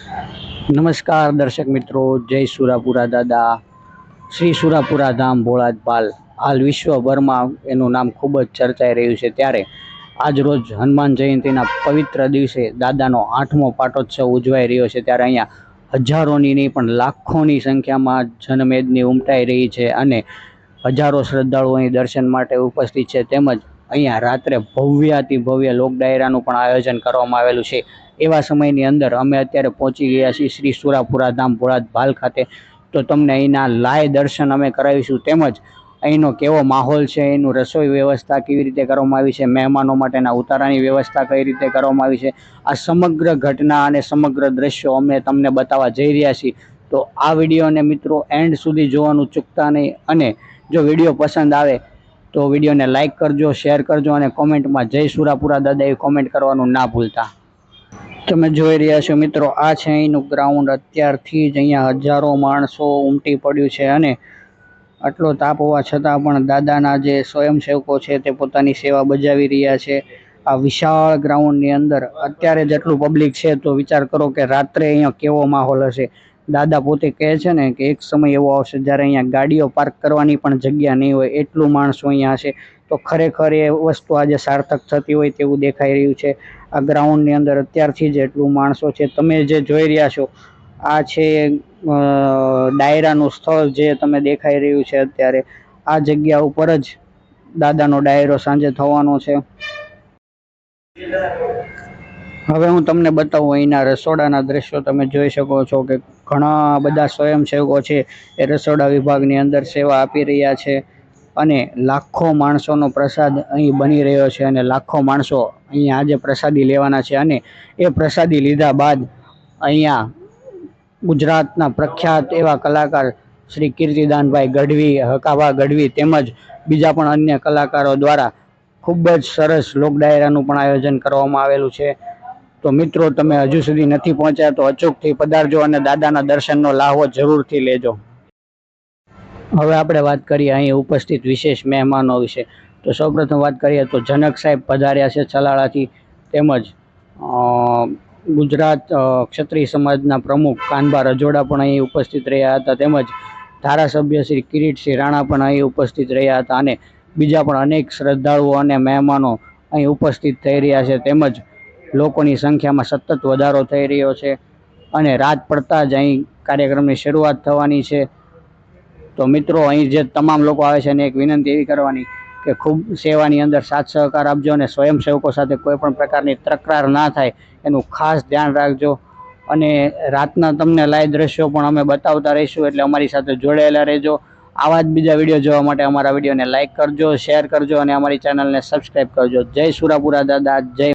નમસ્કાર દર્શક મિત્રો, જય સુરાપુરા દાદા, શ્રી સુરાપુરા ધામ ભોળાજપાલ. હાલ વિશ્વભરમાં એનું નામ ખૂબ જ ચર્ચાઈ રહ્યું છે ત્યારે આજ રોજ હનુમાન જયંતિના પવિત્ર દિવસે દાદાનો આઠમો પાટોત્સવ ઉજવાઈ રહ્યો છે ત્યારે અહીંયા હજારોની નહીં પણ લાખોની સંખ્યામાં જનમેદની ઉમટાઈ રહી છે અને હજારો શ્રદ્ધાળુઓ અહીં દર્શન માટે ઉપસ્થિત છે. તેમજ અહીંયા રાત્રે ભવ્યાતિ ભવ્ય લોક ડાયરાનું પણ આયોજન કરવામાં આવેલું છે. એવા સમયની અંદર અમે અત્યારે પહોંચી ગયા છીએ શ્રી સુરાપુરા ધામ ભોળાજ ભાલ ખાતે. તો તમને અહીંના લાય દર્શન અમે કરાવીશું તેમજ અહીંનો કેવો માહોલ છે, એનું રસોઈ વ્યવસ્થા કેવી રીતે કરવામાં આવી છે, મહેમાનો માટેના ઉતારાની વ્યવસ્થા કઈ રીતે કરવામાં આવી છે, આ સમગ્ર ઘટના અને સમગ્ર દ્રશ્યો અમે તમને બતાવવા જઈ રહ્યા છીએ. તો આ વિડીયોને મિત્રો એન્ડ સુધી જોવાનું ચૂકતા નહીં અને જો વીડિયો પસંદ આવે તો વિડીયોને લાઇક કરજો, શેર કરજો અને કોમેન્ટમાં જય સુરાપુરા દાદા એ કોમેન્ટ કરવાનું ના ભૂલતા. તમે જોઈ રહ્યા છો મિત્રો, આ છે અહીંનું ગ્રાઉન્ડ અત્યારથી જ અહીંયા હજારો માણસો ઉમટી પડ્યું છે અને આટલો તાપ હોવા છતાં પણ દાદાના જે સ્વયંસેવકો છે તે પોતાની સેવા બજાવી રહ્યા છે. આ વિશાળ ગ્રાઉન્ડની અંદર અત્યારે જેટલું પબ્લિક છે તો વિચાર કરો કે રાત્રે અહીંયા કેવો માહોલ હશે. દાદા પોતે કહે છે ને કે એક સમય એવો આવશે જ્યારે અહીંયા ગાડીઓ પાર્ક કરવાની પણ જગ્યા નહીં હોય, એટલું માણસો અહીંયા હશે. તો ખરેખર એ વસ્તુ આજે સાર્થક થતી હોય તેવું દેખાઈ રહ્યું છે. આ ગ્રાઉન્ડની અંદર અત્યારથી જ એટલું માણસો છે. તમે જે જોઈ રહ્યા છો, આ છે ડાયરાનું સ્થળ જે તમે દેખાઈ રહ્યું છે અત્યારે. આ જગ્યા ઉપર જ દાદાનો ડાયરો સાંજે થવાનો છે. હવે હું તમને બતાવું અહીંના રસોડાના દ્રશ્યો. તમે જોઈ શકો છો કે ઘણા બધા સ્વયંસેવકો છે એ રસોડા વિભાગની અંદર સેવા આપી રહ્યા છે અને લાખો માણસોનો પ્રસાદ અહીં બની રહ્યો છે અને લાખો માણસો અહીંયા આજે પ્રસાદી લેવાના છે અને એ પ્રસાદી લીધા બાદ અહીંયા ગુજરાતના પ્રખ્યાત એવા કલાકાર શ્રી કીર્તિદાનભાઈ ગઢવી, હકાભા ગઢવી તેમજ બીજા પણ અન્ય કલાકારો દ્વારા ખૂબ જ સરસ લોક ડાયરાનું પણ આયોજન કરવામાં આવેલું છે. તો મિત્રો, તમે હજુ સુધી નથી પહોંચ્યા તો અચૂકથી પધારજો અને દાદાના દર્શનનો લાહવો જરૂરથી લેજો. હવે આપણે વાત કરીએ અહીં ઉપસ્થિત વિશેષ મહેમાનો વિશે. તો સૌપ્રથમ વાત કરીએ તો જનક સાહેબ પધાર્યા છે ચલાળાથી તેમજ ગુજરાત ક્ષત્રિય સમાજના પ્રમુખ કાનબા રજોડા પણ અહીં ઉપસ્થિત રહ્યા હતા. તેમજ ધારાસભ્ય શ્રી કિરીટસિંહ રાણા પણ અહીં ઉપસ્થિત રહ્યા હતા અને બીજા પણ અનેક શ્રદ્ધાળુઓ અને મહેમાનો અહીં ઉપસ્થિત થઈ રહ્યા છે. તેમજ લોકોની સંખ્યામાં સતત વધારો થઈ રહ્યો છે અને રાત પડતા જ અહીં કાર્યક્રમની શરૂઆત થવાની છે. તો મિત્રો, અહીં જે તમામ લોકો આવે છે એને એક વિનંતી એવી કરવાની કે ખૂબ સેવાની અંદર સાથ સહકાર આપજો અને સ્વયંસેવકો સાથે કોઈ પણ પ્રકારની તકરાર ના થાય એનું ખાસ ધ્યાન રાખજો. અને રાતના તમને લાઈવ દ્રશ્યો પણ અમે બતાવતા રહીશું, એટલે અમારી સાથે જોડાયેલા રહેજો. આવા જ બીજા વીડિયો જોવા માટે અમારા વિડીયોને લાઈક કરજો, શેર કરજો અને અમારી ચેનલને સબસ્ક્રાઈબ કરજો. જય સુરાપુરા દાદા, જય